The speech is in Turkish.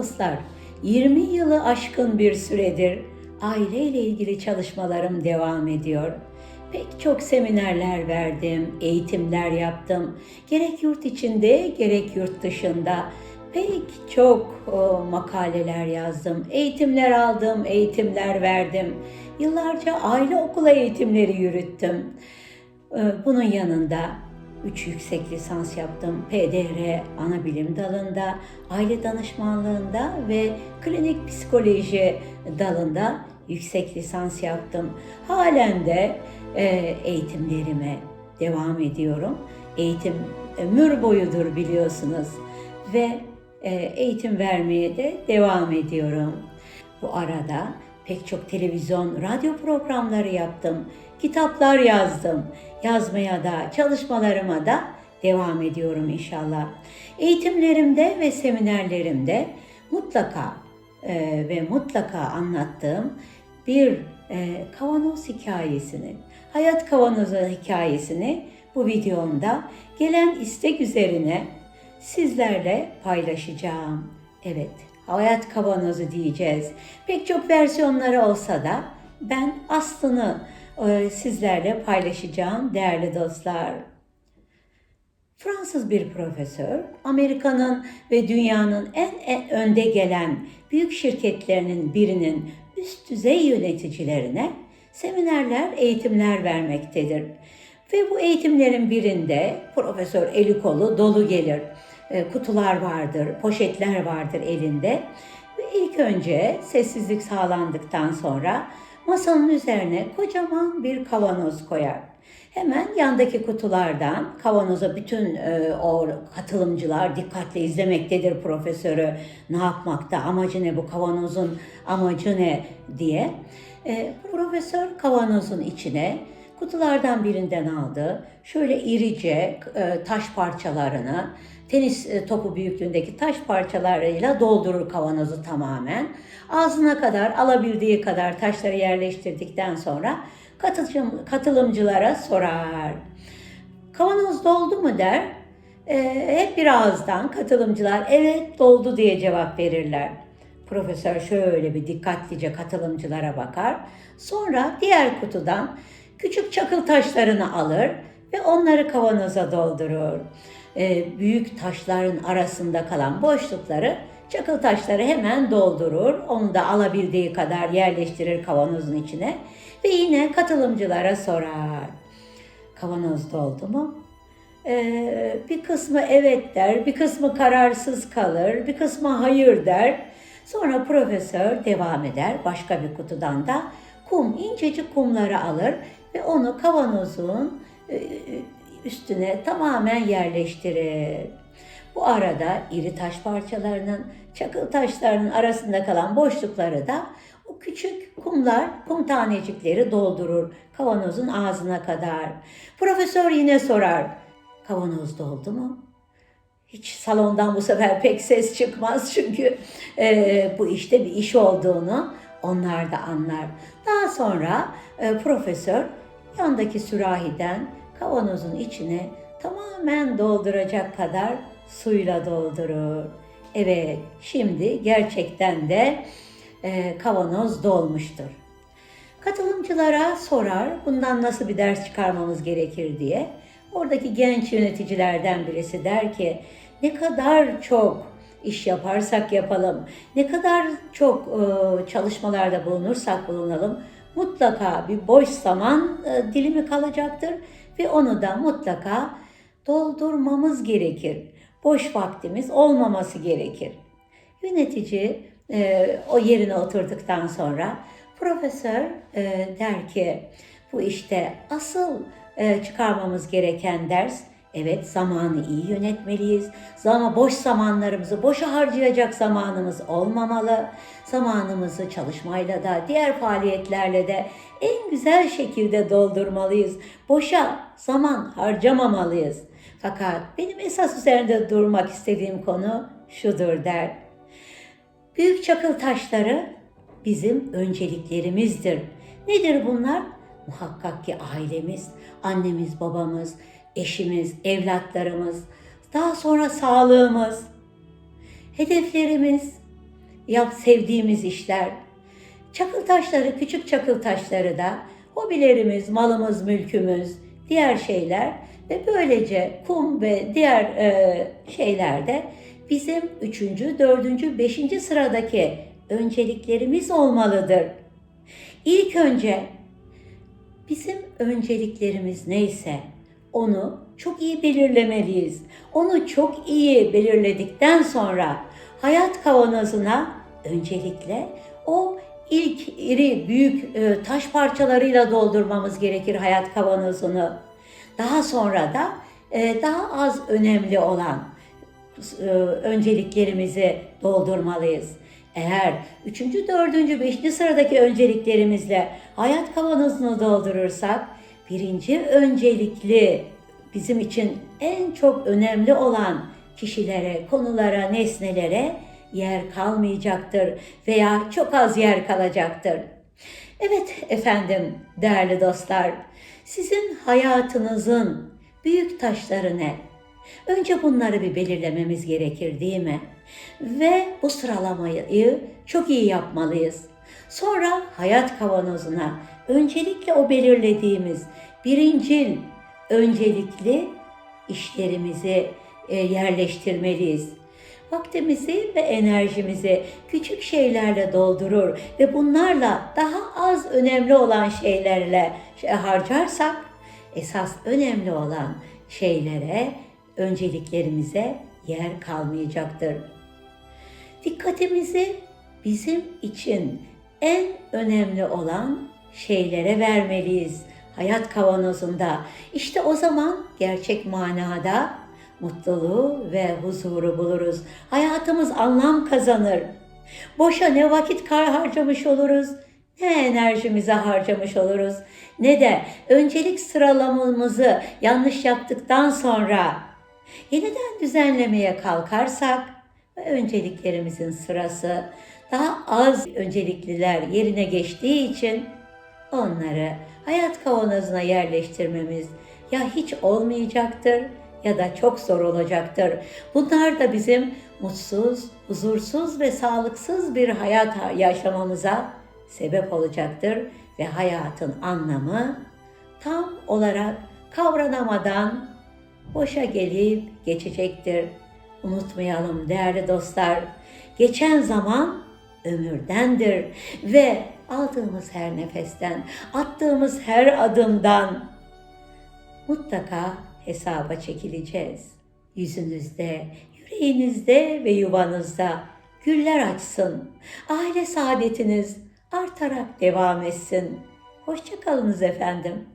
dostlar, 20 yılı aşkın bir süredir aileyle ilgili çalışmalarım devam ediyor. Pek çok seminerler verdim, eğitimler yaptım. Gerek yurt içinde gerek yurt dışında pek çok o, makaleler yazdım, eğitimler aldım, eğitimler verdim. Yıllarca aile okulu eğitimleri yürüttüm. Ee, Bunun yanında 3 yüksek lisans yaptım. PDR ana bilim dalında, aile danışmanlığında ve klinik psikoloji dalında yüksek lisans yaptım. Halen de e, eğitimlerime devam ediyorum. Eğitim ömür boyudur biliyorsunuz ve e, eğitim vermeye de devam ediyorum. Bu arada pek çok televizyon, radyo programları yaptım. Kitaplar yazdım. Yazmaya da, çalışmalarıma da devam ediyorum inşallah. Eğitimlerimde ve seminerlerimde mutlaka e, ve mutlaka anlattığım bir e, kavanoz hikayesini, hayat kavanozu hikayesini bu videomda gelen istek üzerine sizlerle paylaşacağım. Evet, hayat kavanozu diyeceğiz. Pek çok versiyonları olsa da ben aslını sizlerle paylaşacağım değerli dostlar. Fransız bir profesör, Amerika'nın ve dünyanın en, en önde gelen büyük şirketlerinin birinin üst düzey yöneticilerine seminerler, eğitimler vermektedir. Ve bu eğitimlerin birinde profesör eli kolu dolu gelir. E, kutular vardır, poşetler vardır elinde. Ve ilk önce sessizlik sağlandıktan sonra masanın üzerine kocaman bir kavanoz koyar. Hemen yandaki kutulardan kavanoza bütün e, o katılımcılar dikkatle izlemektedir profesörü ne yapmakta, amacı ne bu kavanozun amacı ne diye. E, profesör kavanozun içine kutulardan birinden aldı. Şöyle irice e, taş parçalarını, tenis e, topu büyüklüğündeki taş parçalarıyla doldurur kavanozu tamamen. Ağzına kadar alabildiği kadar taşları yerleştirdikten sonra katılım, katılımcılara sorar. Kavanoz doldu mu der. E, hep bir ağızdan katılımcılar evet doldu diye cevap verirler. Profesör şöyle bir dikkatlice katılımcılara bakar. Sonra diğer kutudan küçük çakıl taşlarını alır ve onları kavanoza doldurur. E, büyük taşların arasında kalan boşlukları çakıl taşları hemen doldurur. Onu da alabildiği kadar yerleştirir kavanozun içine ve yine katılımcılara sorar. Kavanoz doldu mu? Ee, bir kısmı evet der, bir kısmı kararsız kalır, bir kısmı hayır der. Sonra profesör devam eder başka bir kutudan da kum, incecik kumları alır ve onu kavanozun e, üstüne tamamen yerleştirir. Bu arada iri taş parçalarının, çakıl taşlarının arasında kalan boşlukları da o küçük kumlar, kum tanecikleri doldurur kavanozun ağzına kadar. Profesör yine sorar, kavanoz doldu mu? Hiç salondan bu sefer pek ses çıkmaz çünkü e, bu işte bir iş olduğunu onlar da anlar. Daha sonra e, profesör yandaki sürahiden kavanozun içine tamamen dolduracak kadar suyla doldurur. Evet, şimdi gerçekten de e, kavanoz dolmuştur. Katılımcılara sorar bundan nasıl bir ders çıkarmamız gerekir diye. Oradaki genç yöneticilerden birisi der ki ne kadar çok iş yaparsak yapalım, ne kadar çok e, çalışmalarda bulunursak bulunalım mutlaka bir boş zaman e, dilimi kalacaktır ve onu da mutlaka doldurmamız gerekir. Boş vaktimiz olmaması gerekir. Yönetici e, o yerine oturduktan sonra profesör e, der ki bu işte asıl e, çıkarmamız gereken ders Evet zamanı iyi yönetmeliyiz. Ama boş zamanlarımızı boşa harcayacak zamanımız olmamalı. Zamanımızı çalışmayla da diğer faaliyetlerle de en güzel şekilde doldurmalıyız. Boşa zaman harcamamalıyız. Fakat benim esas üzerinde durmak istediğim konu şudur der. Büyük çakıl taşları bizim önceliklerimizdir. Nedir bunlar? Muhakkak ki ailemiz, annemiz, babamız, eşimiz, evlatlarımız, daha sonra sağlığımız, hedeflerimiz, yap sevdiğimiz işler. Çakıl taşları, küçük çakıl taşları da hobilerimiz, malımız, mülkümüz, diğer şeyler ve böylece kum ve diğer e, şeyler bizim üçüncü, dördüncü, beşinci sıradaki önceliklerimiz olmalıdır. İlk önce bizim önceliklerimiz neyse onu çok iyi belirlemeliyiz. Onu çok iyi belirledikten sonra hayat kavanozuna öncelikle o ilk iri büyük e, taş parçalarıyla doldurmamız gerekir hayat kavanozunu. Daha sonra da e, daha az önemli olan e, önceliklerimizi doldurmalıyız. Eğer üçüncü, dördüncü, beşinci sıradaki önceliklerimizle hayat kavanozunu doldurursak, birinci öncelikli bizim için en çok önemli olan kişilere, konulara, nesnelere yer kalmayacaktır veya çok az yer kalacaktır. Evet efendim, değerli dostlar, sizin hayatınızın büyük taşları ne? Önce bunları bir belirlememiz gerekir değil mi? Ve bu sıralamayı çok iyi yapmalıyız. Sonra hayat kavanozuna öncelikle o belirlediğimiz birincil öncelikli işlerimizi e, yerleştirmeliyiz. Vaktimizi ve enerjimizi küçük şeylerle doldurur ve bunlarla daha az önemli olan şeylerle şey harcarsak esas önemli olan şeylere, önceliklerimize yer kalmayacaktır. Dikkatimizi bizim için en önemli olan şeylere vermeliyiz hayat kavanozunda. İşte o zaman gerçek manada mutluluğu ve huzuru buluruz. Hayatımız anlam kazanır. Boşa ne vakit kar harcamış oluruz, ne enerjimizi harcamış oluruz, ne de öncelik sıralamamızı yanlış yaptıktan sonra yeniden düzenlemeye kalkarsak önceliklerimizin sırası daha az öncelikliler yerine geçtiği için onları hayat kavanozuna yerleştirmemiz ya hiç olmayacaktır ya da çok zor olacaktır. Bunlar da bizim mutsuz, huzursuz ve sağlıksız bir hayat yaşamamıza sebep olacaktır ve hayatın anlamı tam olarak kavranamadan boşa gelip geçecektir. Unutmayalım değerli dostlar. Geçen zaman ömürdendir ve aldığımız her nefesten, attığımız her adımdan mutlaka hesaba çekileceğiz. Yüzünüzde, yüreğinizde ve yuvanızda güller açsın. Aile saadetiniz artarak devam etsin. Hoşçakalınız efendim.